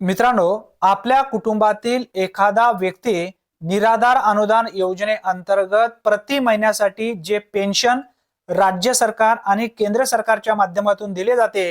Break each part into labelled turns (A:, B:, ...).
A: मित्रांनो आपल्या कुटुंबातील एखादा व्यक्ती निराधार अनुदान योजनेअंतर्गत प्रति महिन्यासाठी जे पेन्शन राज्य सरकार आणि केंद्र सरकारच्या माध्यमातून दिले जाते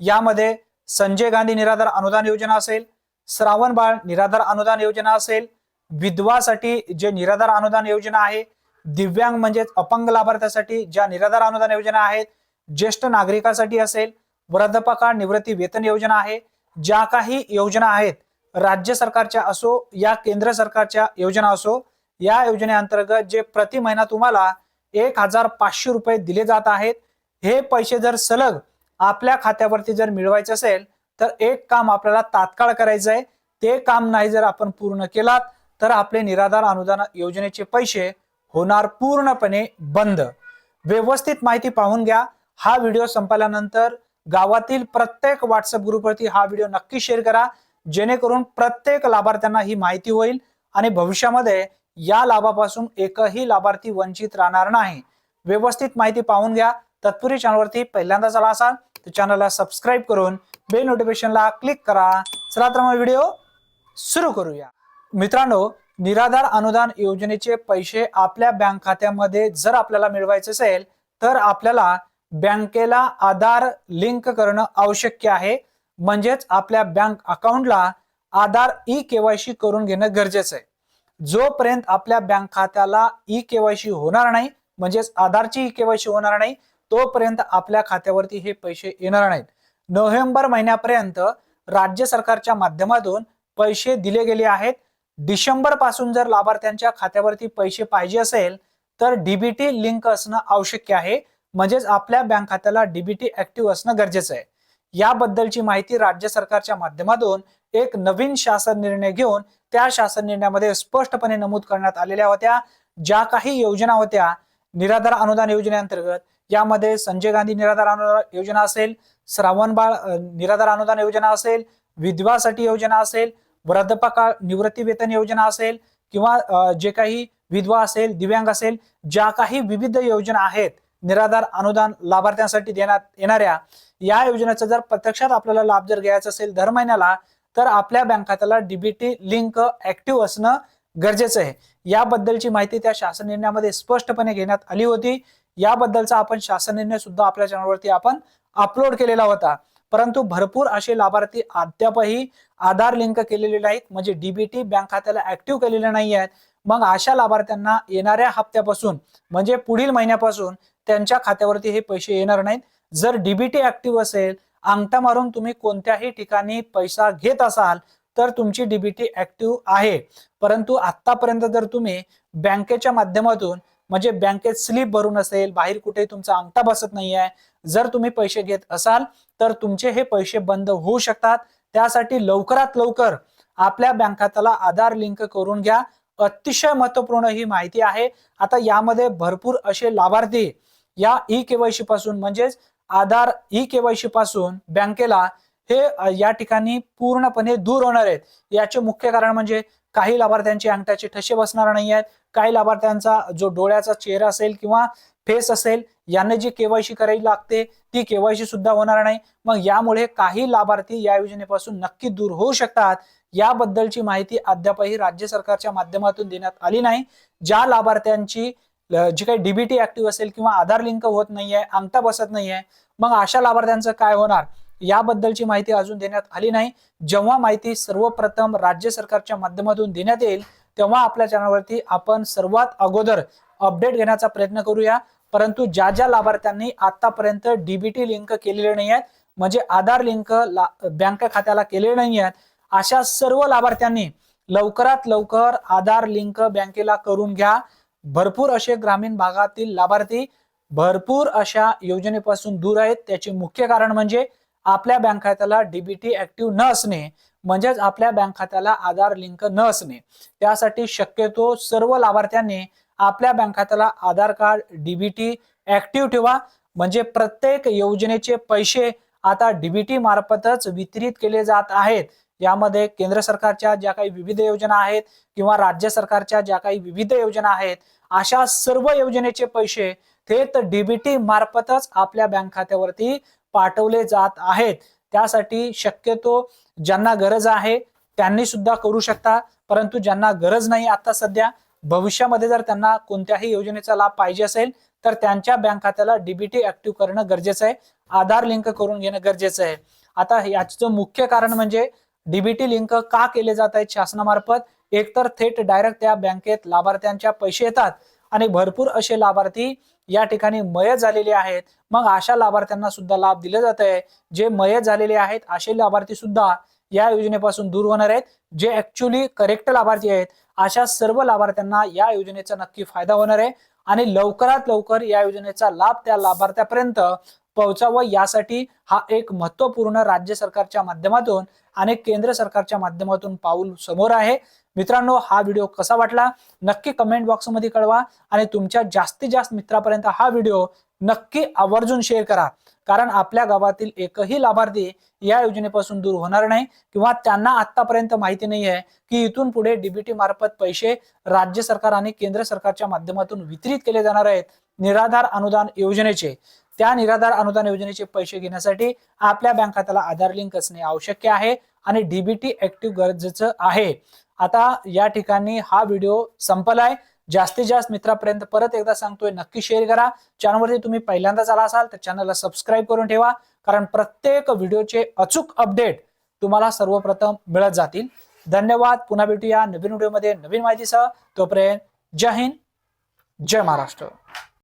A: यामध्ये संजय गांधी निराधार अनुदान योजना असेल श्रावण बाळ निराधार अनुदान योजना असेल विधवासाठी जे निराधार अनुदान योजना आहे दिव्यांग म्हणजेच अपंग लाभार्थ्यासाठी ज्या निराधार अनुदान योजना आहेत ज्येष्ठ नागरिकासाठी असेल वृद्धपकाळ निवृत्ती वेतन योजना आहे ज्या काही योजना आहेत राज्य सरकारच्या असो या केंद्र सरकारच्या योजना असो या योजनेअंतर्गत जे प्रति महिना तुम्हाला एक हजार पाचशे रुपये दिले जात आहेत हे पैसे जर सलग आपल्या खात्यावरती जर मिळवायचे असेल तर एक काम आपल्याला तात्काळ करायचं आहे. ते काम नाही जर आपण पूर्ण केलात तर आपले निराधार अनुदान योजनेचे पैसे होणार पूर्णपणे बंद. व्यवस्थित माहिती पाहून घ्या. हा व्हिडिओ संपल्यानंतर गावातील प्रत्येक व्हॉट्सअप ग्रुपवरती हा व्हिडिओ नक्की शेअर करा. जेणेकरून प्रत्येक लाभार्थ्यांना ही माहिती होईल आणि भविष्यामध्ये या लाभापासून एकही लाभार्थी वंचित राहणार नाही. व्यवस्थित माहिती पाहून घ्या. तत्पूर्वी चॅनलवरती पहिल्यांदा आला असाल तर चॅनलला सबस्क्राईब करून बेल नोटिफिकेशनला क्लिक करा. चला तर मग व्हिडिओ सुरू करूया. मित्रांनो निराधार अनुदान योजनेचे पैसे आपल्या बँक खात्यामध्ये जर आपल्याला मिळवायचे असेल तर आपल्याला बँकेला आधार लिंक करणं आवश्यक आहे. म्हणजेच आपल्या बँक अकाउंटला आधार ई केवायसी करून घेणं गरजेचं आहे. जोपर्यंत आपल्या बँक खात्याला ई केवायसी होणार नाही म्हणजेच आधारची ई केवायसी होणार नाही तोपर्यंत आपल्या खात्यावरती हे पैसे येणार नाहीत. नोव्हेंबर महिन्यापर्यंत राज्य सरकारच्या माध्यमातून पैसे दिले गेले आहेत. डिसेंबरपासून जर लाभार्थ्यांच्या खात्यावरती पैसे पाहिजे असेल तर डीबीटी लिंक असणं आवश्यक आहे. म्हणजेच आपल्या बँक खात्याला डीबीटी ऍक्टिव्ह असणं गरजेचं आहे. याबद्दलची माहिती राज्य सरकारच्या माध्यमातून एक नवीन शासन निर्णय घेऊन त्या शासन निर्णयामध्ये स्पष्टपणे नमूद करण्यात आलेल्या होत्या. ज्या काही योजना होत्या निराधार अनुदान योजनेअंतर्गत यामध्ये संजय गांधी निराधार अनुदान योजना असेल श्रावण बाळ निराधार अनुदान योजना असेल विधवासाठी योजना असेल वृद्धपकाळ निवृत्ती वेतन योजना असेल किंवा जे काही विधवा असेल दिव्यांग असेल ज्या काही विविध योजना आहेत निराधार अनुदान लाभार्थ्यांसाठी देण्यात येणाऱ्या या योजनेचा जर प्रत्यक्षात आपल्याला लाभ जर घ्यायचा असेल दर महिन्याला तर आपल्या बँक खात्याला डीबीटी लिंक ऍक्टिव्ह असणं गरजेचं आहे. याबद्दलची माहिती त्या शासन निर्णयामध्ये स्पष्टपणे घेण्यात आली होती. याबद्दलचा आपण शासन निर्णय सुद्धा आपल्या चॅनलवरती आपण अपलोड केलेला होता. परंतु भरपूर असे लाभार्थी अद्यापही आधार लिंक केलेले नाहीत म्हणजे डीबीटी बँक खात्याला ऍक्टिव्ह केलेले नाही आहेत मग अशा लाभार्थ्यांना येणाऱ्या हप्त्यापासून म्हणजे पुढील महिन्यापासून त्यांच्या खात्यावरती हे पैसे येणार नाहीत. जर डीबीटी ऍक्टिव्ह असेल अंगठा मारून तुम्ही कोणत्याही ठिकाणी पैसा घेत असाल तर तुमची डीबीटी ऍक्टिव्ह आहे. परंतु आतापर्यंत जर तुम्ही बँकेच्या माध्यमातून म्हणजे बँकेत स्लिप भरून असेल बाहेर कुठे तुमचा अंगठा बसत नाही आहे जर तुम्ही पैसे घेत असाल तर तुमचे हे पैसे बंद होऊ शकतात. त्यासाठी लवकरात लवकर आपल्या बँक खात्याला आधार लिंक करून घ्या. अतिशय महत्त्वपूर्ण ही माहिती आहे. आता यामध्ये भरपूर असे लाभार्थी या ई केवायसी पासून म्हणजेच आधार ई केवायसी पासून बँकेला हे या ठिकाणी पूर्णपणे दूर होणार आहेत. याचे मुख्य कारण म्हणजे काही लाभार्थ्यांचे अंगठ्याचे ठसे बसणार नाही आहेत. काही लाभार्थ्यांचा जो डोळ्याचा चेहरा असेल किंवा फेस असेल यांना जी केवायसी करायची लागते ती केवायसी सुद्धा होणार नाही. मग यामुळे काही लाभार्थी या योजनेपासून नक्की दूर होऊ शकतात. याबद्दलची माहिती अद्यापही राज्य सरकारच्या माध्यमातून देण्यात आली नाही. ज्या लाभार्थ्यांची जी काही डीबीटी ऍक्टिव्ह असेल किंवा आधार लिंक होत नाहीये अंगठा बसत नाहीये मग अशा लाभार्थ्यांचं काय होणार? याबद्दलची माहिती अजून देण्यात आली नाही. जेव्हा माहिती सर्वप्रथम राज्य सरकारच्या माध्यमातून देण्यात येईल तेव्हा आपल्या चॅनलवरती आपण सर्वात अगोदर अपडेट घेण्याचा प्रयत्न करूया. परंतु ज्या ज्या लाभार्थ्यांनी आतापर्यंत डीबीटी लिंक केलेले नाही आहेत म्हणजे आधार लिंक बँक खात्याला केलेले नाही आहेत अशा सर्व लाभार्थ्यांनी लवकरात लवकर आधार लिंक बँकेला करून घ्या. भरपूर असे ग्रामीण भागातील लाभार्थी भरपूर अशा योजनेपासून दूर आहेत. त्याचे मुख्य कारण म्हणजे आपल्या बँक खात्याला डीबीटी ऍक्टिव्ह न असणे म्हणजेच आपल्या बँक खात्याला आधार लिंक न असणे. त्यासाठी शक्यतो सर्व लाभार्थ्यांनी आपल्या बँक खात्याला आधार कार्ड डीबीटी ऍक्टिव्ह ठेवा. म्हणजे प्रत्येक योजनेचे पैसे आता डीबीटी मार्फतच वितरित केले जात आहेत. यामध्ये केंद्र सरकारच्या ज्या काही विविध योजना आहेत किंवा राज्य सरकारच्या ज्या काही विविध योजना आहेत अशा सर्व योजनेचे पैसे थेट डीबीटी मार्फतच आपल्या बँक खात्यावरती पाठवले जात आहेत. त्यासाठी शक्यतो ज्यांना गरज आहे त्यांनी सुद्धा करू शकता परंतु ज्यांना गरज नाही आता सध्या भविष्यामध्ये जर त्यांना कोणत्याही योजनेचा लाभ पाहिजे असेल तर त्यांच्या बँक खात्याला डीबीटी ऍक्टिव्ह करणं गरजेचं आहे. आधार लिंक करून घेणं गरजेचं आहे. आता याचं मुख्य कारण म्हणजे डीबीटी लिंक का केले जात आहेत शासनामार्फत? एकतर थेट डायरेक्ट त्या बँकेत लाभार्थ्यांच्या पैसे येतात आणि भरपूर असे लाभार्थी या ठिकाणी मय झालेले आहेत. मग अशा लाभार्थ्यांना सुद्धा लाभ दिले जात आहे. जे मय झालेले आहेत असे लाभार्थी सुद्धा या योजनेपासून दूर होणार आहेत. जे ऍक्च्युली करेक्ट लाभार्थी आहेत अशा सर्व लाभार्थ्यांना या योजनेचा नक्की फायदा होणार आहे. आणि लवकरात लवकर या योजनेचा लाभ त्या लाभार्थ्यापर्यंत पोहोचावं. यासाठी हा एक महत्त्वपूर्ण राज्य सरकारच्या माध्यमातून आणि केंद्र सरकारच्या माध्यमातून पाऊल समोर आहे. मित्रांनो हा व्हिडिओ कसा वाटला? नक्की कमेंट बॉक्समध्ये कळवा आणि तुमच्या जास्तीत जास्त मित्रापर्यंत हा व्हिडिओ नक्की आवर्जून शेअर करा. कारण आपल्या गावातील एकही लाभार्थी या योजनेपासून दूर होणार नाही किंवा त्यांना आतापर्यंत माहिती नाही आहे की इथून पुढे डीबीटी मार्फत पैसे राज्य सरकार आणि केंद्र सरकारच्या माध्यमातून वितरित केले जाणार आहेत. निराधार अनुदान योजनेचे. त्या निराधार अनुदान योजनेचे पैसे घेण्यासाठी आपल्या बँक खात्याला आधार लिंक असणे आवश्यक आहे आणि डीबीटी ऍक्टिव्ह गरजेचं आहे. आता या ठिकाणी हा व्हिडिओ संपलाय. जास्तीत जास्त मित्रापर्यंत परत एकदा सांगतोय नक्की शेअर करा. चॅनलवरती तुम्ही पहिल्यांदाच आला असाल तर चॅनलला सबस्क्राईब करून ठेवा. कारण प्रत्येक व्हिडिओचे अचूक अपडेट तुम्हाला सर्वप्रथम मिळत जातील. धन्यवाद. पुन्हा भेटूया नवीन व्हिडिओमध्ये नवीन माहितीसह. तोपर्यंत जय हिंद. जय महाराष्ट्र.